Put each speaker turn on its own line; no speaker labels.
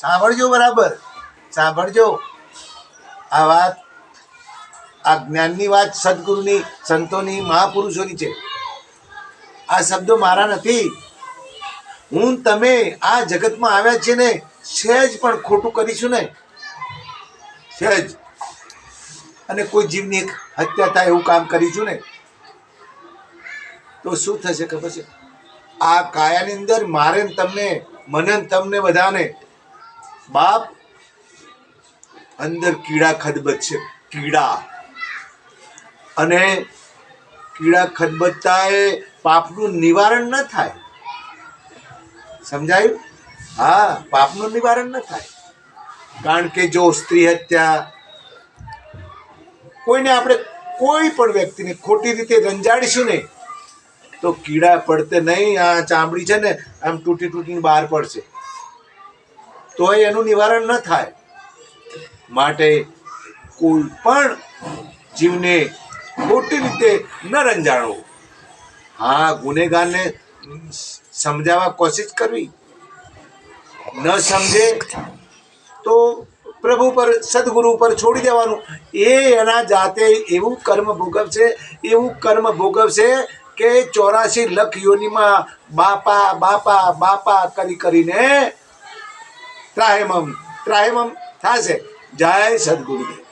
સાંભળજો બરાબર, સાંભળજો. આ વાત, આ જ્ઞાનની વાત સદગુરુની, સંતોની, મહાપુરુષોની છે. આ શબ્દો મારા નથી. હું તમે આ જગતમાં આવ્યા છે ને, સહેજ પણ ખોટું કરીશું ને. સહેજ. અને કોઈ જીવની હત્યા થાય એવું કામ કરીશું ને, તો શું થશે ખબર છે? આ કાયાની અંદર મારે તમને, મને તમને બધાને બાપ, અંદર કીડા ખદબત છે. કીડા. અને કીડા ખદબતતા એ પાપનું નિવારણ ન થાય. સમજાયું? હા, પાપનું નિવારણ ન થાય. કારણ કે જો સ્ત્રી હત્યા, કોઈને આપણે કોઈ પણ વ્યક્તિને ખોટી રીતે રંજાડીશું ને તો કીડા પડતે નહીં. આ ચામડી છે ને, આમ તૂટી તૂટીને બહાર પડશે. તોય એનું નિવારણ ન થાય. માટે કોઈ પણ જીવને ખોટી રીતે ન રંજાણો હા, ગુનેગારને સમજાવવા કોશિશ કરવી. ન સમજે તો પ્રભુ પર, સદગુરુ પર છોડી દેવાનું. એ એના જાતે એવું કર્મ ભોગવશે, એવું કર્મ ભોગવશે કે ચોરાસી લખ યોનીમાં બાપા બાપા બાપા કરી કરીને ત્રાહેમમ ત્રાહેમમ થશે. જય સદગુરુદેવ.